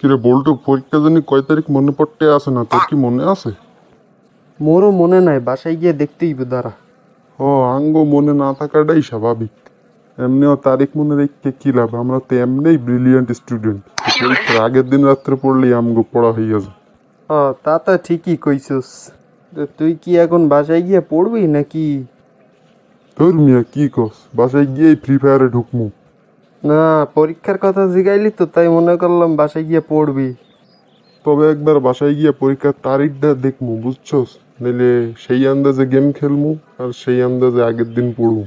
কিরে বল্টু পরীক্ষা জানি কয় তারিখ মনে পড়তে আসে না? তোর কি মনে আছে? মোরও মনে নাই বাসায় গিয়ে দেখতেই দাঁড়া। ও আঙ্গ মনে না থাকাটাই স্বাভাবিক। এমনিও তারিখ মনে রেখে কি লাভ? আমরা তো এমনিই ব্রিলিয়ান্ট স্টুডেন্ট পরীক্ষার আগের দিন রাত্রে পড়লেই আমগো পড়া হয়ে যাবে ও তা তো ঠিকই কইছস। তুই কি এখন বাসায় গিয়ে পড়বি নাকি? তোর মিয়া কি কস? বাসায় গিয়ে ফ্রি ফায়ারে ঢুকমু। না পরীক্ষার কথা জিগাইলি তো তাই মনে করলাম বাসায় গিয়ে পড়বি। তবে একবার বাসায় গিয়ে পরীক্ষার তারিখটা দেখমু বুঝছস? নাহলে সেই আন্দাজে গেম খেলমু আর সেই আন্দাজে আগের দিন পড়মু।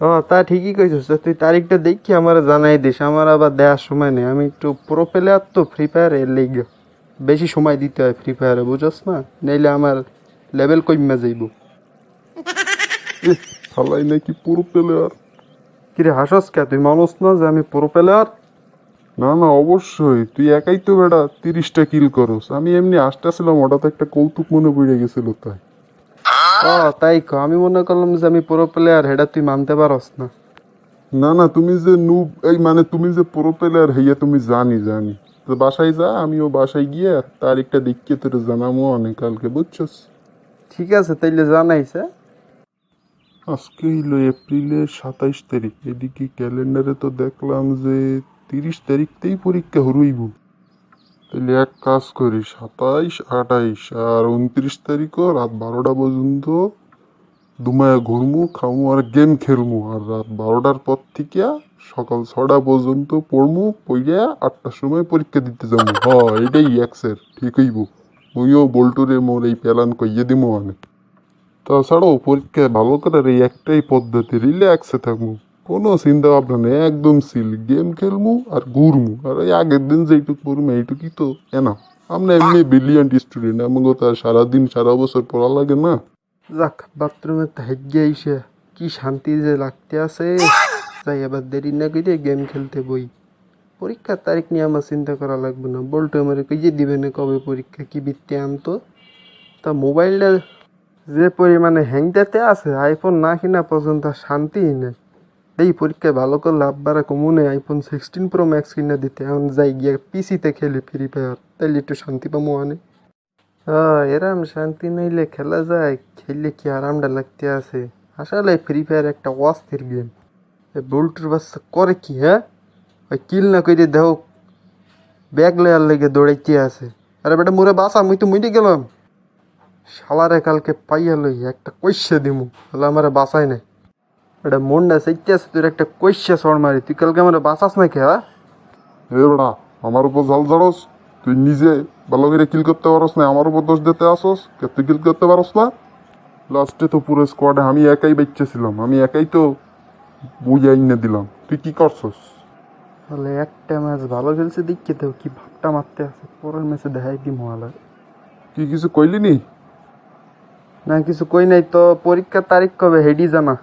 ও তা ঠিকই কইছস। তুই তারিখটা দেখি আমার জানাই দিস। আমার আবার দেওয়ার সময় নেই। আমি একটু প্রো প্লেয়ার তো ফ্রি ফায়ার এর লেগে বেশি সময় দিতে হয় ফ্রি ফায়ারে বুঝছস না? নইলে আমার লেভেল কমে যাইব। ফালাই নাকি পুরো প্লেয়ার কিরে হাসস কে? তুই মানুষ না যে আমি প্রো প্লেয়ার না না অবশ্যই। তুই একাই তো বেটা তিরিশটা কিল করস। আমি এমনি আসতেছিলাম হঠাৎ একটা কৌতুক মনে পড়ে গেছিল তাই। ও তাই কো? আমি মনে করলাম যে আমি প্রো প্লেয়ার হেডা তুই মানতে পারস না। না না তুমি যে নুব এই মানে তুমি যে পুরো প্লেয়ার হইয়া তুমি জানি জানি। তো বাসায় যা আমিও বাসায় গিয়ে তারিখটা দেখিয়ে তোর জানাব অনেক কালকে বুঝছস? ঠিক আছে তাইলে জানাইস হ্যাঁ? আজকে হইল এপ্রিলের সাতাইশ তারিখ। এদিকে ক্যালেন্ডারে তো দেখলাম যে তিরিশ তারিখতেই পরীক্ষা হরইব। তাহলে এক কাজ করি, সাতাইশ, আঠাইশ আর উনত্রিশ তারিখও রাত বারোটা পর্যন্ত দুমায়া ঘুরমু, খামু আর গেম খেলমু। আর রাত বারোটার পর থেকে সকাল ছটা পর্যন্ত পড়মু পড়িয়া আটটার সময় পরীক্ষা দিতে যাব হ এটাই একসের ঠিক হইব। মুইও বল্টুরে মোর এই প্যালান কইয়ে দিমু অনেক তাছাড়াও পরীক্ষায় ভালো করার এই একটাই পদ্ধতি রিল্যাক্সে থাকব। কোনো চিন্তা ভাবনা নেই, একদম সিল গেম খেলমু আর ঘুরমু আর ওই আগের দিন যেইটুকু পড়মু এইটুকুই তো এনা আমরা এমনি ব্রিলিয়ান্ট স্টুডেন্ট আমাকে তো সারাদিন, সারা বছর পড়া লাগে না। যাক বাথরুমে হেগে আইসে। কি শান্তি যে লাগতে আছে। যাই, আবার দেরি না করে গেম খেলতে বই। পরীক্ষার তারিখ নিয়ে আমার চিন্তা করা লাগবে না। বলতো আমার কইয়ে দিবে না কবে পরীক্ষা, কি বৃত্তি আনতো? তা মোবাইলটা যে পরিমাণে হ্যাংটাতে আছে আইফোন না কিনা পর্যন্ত শান্তিই নেই। এই পরীক্ষায় ভালো করে লাভ বাড়া কমুনে আইফোন সিক্সটিন প্রো ম্যাক্স কিনা দিতে। এখন যাই গিয়ে পিসিতে খেলি ফ্রি ফায়ার তাইলে একটু শান্তি পাবো আনে। এরম শান্তি নইলে খেলা যায়, খেললে কি আরামটা লাগতে আছে? আসলে ফ্রি ফায়ার একটা অস্থির গেম বুলটুর বাচ্চা করে কি হ্যাঁ? ওই কিল না করে দেহ ব্যাগ লেয়ার লেগে দৌড়াইতে আছে। আরে বেটা, মোরে বাসা মুই তো মুইটে গেলাম। শালারে কালকে পাইয়া লই একটা কৈশা দিমু তাহলে আমার বাসাই নাই। এটা মনটা চাইতে আছে তোর একটা কৈশা সর মারি তুই কালকে আমার বাসাস না কে হ্যাঁ বেড়া আমার উপর ঝাল ঝাড়স তুই নিজে ভালো করে কিল করতে পারস না আমার উপর দোষ দিতে আসস কে তুই কিল করতে পারস না? লাস্টে তো পুরো স্কোয়াডে আমি একাই বেঁচে ছিলাম আমি একাই তো বুঝাই না দিলাম। তুই কি করছস? তাহলে একটা ম্যাচ ভালো খেলছে দেখতে তো কি ভাবটা মারতে আছে পরের ম্যাচে দেখাই দি মহালয় কি কিছু কইলি নি? না কিছু কই নাই তো পরীক্ষার তারিখ কবে হেডি জানা।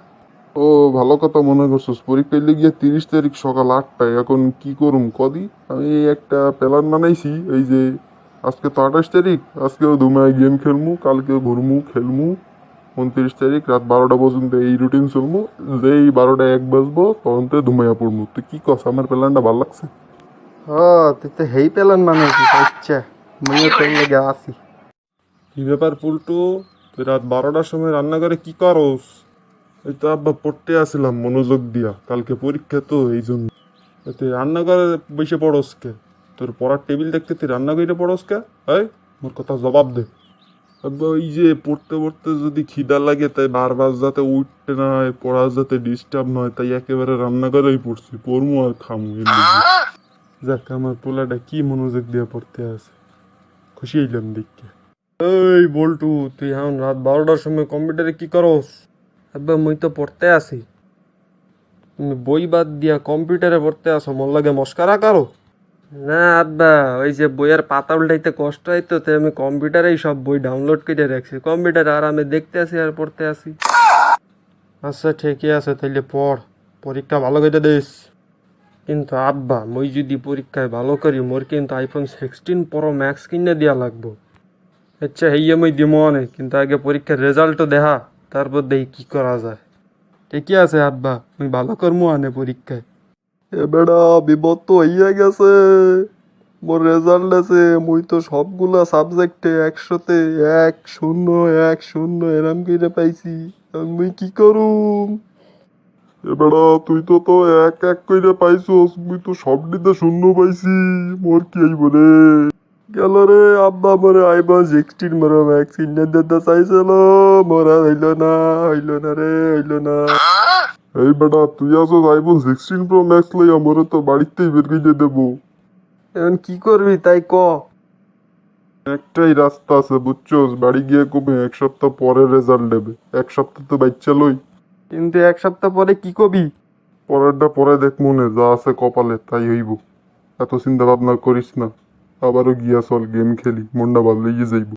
ও ভালো কথা মনে করছিস পরীক্ষা গিয়ে তিরিশ তারিখ সকাল আটটায় এখন কি করুম কদি? আমি একটা প্ল্যান বানাইছি এই যে আজকে তো আঠাশ তারিখ আজকেও দুমায় গেম খেলমু কালকেও ঘুরমু খেলমু। উনত্রিশ তারিখ রাত বারোটা পর্যন্ত এই রুটিন চলমু যেই বারোটা এক বাজবো তখন তো ধুমাইয়া পড়মু। তুই কি কস আমার প্ল্যানটা ভালো লাগছে? ও তুই তো হেই মানে কি আচ্ছা মনে তোর লেগে আসি কি ব্যাপার পুলটু? তুই রাত বারোটার সময় রান্না করে কি করস? এই তো আব্বা পড়তে আসলাম, মনোযোগ দিয়া। কালকে পরীক্ষা তো, এই জন্য। তুই রান্না করে বসে পড়স কে? তোর পড়ার টেবিল দেখতে তুই রান্না করে পড়স কে? এই, মোর কথা জবাব দে। আব্বা, ওই যে পড়তে পড়তে যদি খিদা লাগে, তাই বারবার যাতে উঠতে না হয় পড়া যাতে ডিস্টার্ব না হয়, তাই একেবারে রান্না করেই পড়ছি। পড়মু আর খামু যাক, আমার পোলাটা কি মনোযোগ দিয়ে পড়তে আছে খুশি হইলাম দেখতে। এই বল্টু, তুই এখন রাত বারোটার সময় কম্পিউটারে কি করস? আব্বা, মুই তো পড়তে আসি তুমি বই বাদ দিয়া কম্পিউটারে পড়তে আসো মোর লাগে মস্কারা করো। না আব্বা, ওই যে বইয়ের পাতা উল্টাইতে কষ্ট হইতো, তো আমি কম্পিউটারেই সব বই ডাউনলোড করে রাখছি। কম্পিউটারে আরামে দেখতে আসি আর পড়তে আসি আচ্ছা ঠিকই আছে, তাইলে পড়। পরীক্ষা ভালো করে দিস। কিন্তু আব্বা, মই যদি পরীক্ষায় ভালো করি, মোর কিন্তু আইফোন সিক্সটিন প্রো ম্যাক্স কিনে দেওয়া লাগবো। আচ্ছা হেই আমি দিব অনেক কিন্তু আগে পরীক্ষার রেজাল্টও দেখা তারপর দেখি কি করা যায়। ঠিকই আছে আব্বা আমি ভালো করব আনে পরীক্ষায়। এ বেড়া বিপদ তো হইয়া গেছে। মোর রেজাল্ট আছে মুই তো সবগুলা সাবজেক্টে একশোতে এক শূন্য এক শূন্য এরম করে পাইছি। মুই কি করুম? এ বেড়া তুই তো তো এক এক কইরে পাইছস মুই তো সবটিতে শূন্য পাইছি। মোর কি আইব রে? গেল রে আব্বা মরে আইবা সিক্সটিন মোরে ভ্যাকসিন দিতে চাইছিল। মোরা হইল না হইল না রে, হইল না। এই বেটা, তুই আসো আইফোন সিক্সটিন প্রো ম্যাক্স লই আমারে তো বাড়িতেই বের করে দেবো। এখন কি করবি তাই ক? একটাই রাস্তা আছে বুঝছস বাড়ি গিয়ে কবে এক সপ্তাহ পরে রেজাল্ট দেবে এক সপ্তাহ তো বাচ্চা লই। কিন্তু এক সপ্তাহ পরে কি কবি? পরেরটা পরে দেখ মনে, যা আছে কপালে, তাই হইব। এত চিন্তা ভাবনা করিস না। আবারও গিয়া চল গেম খেলি মনটা লেগে যাইব।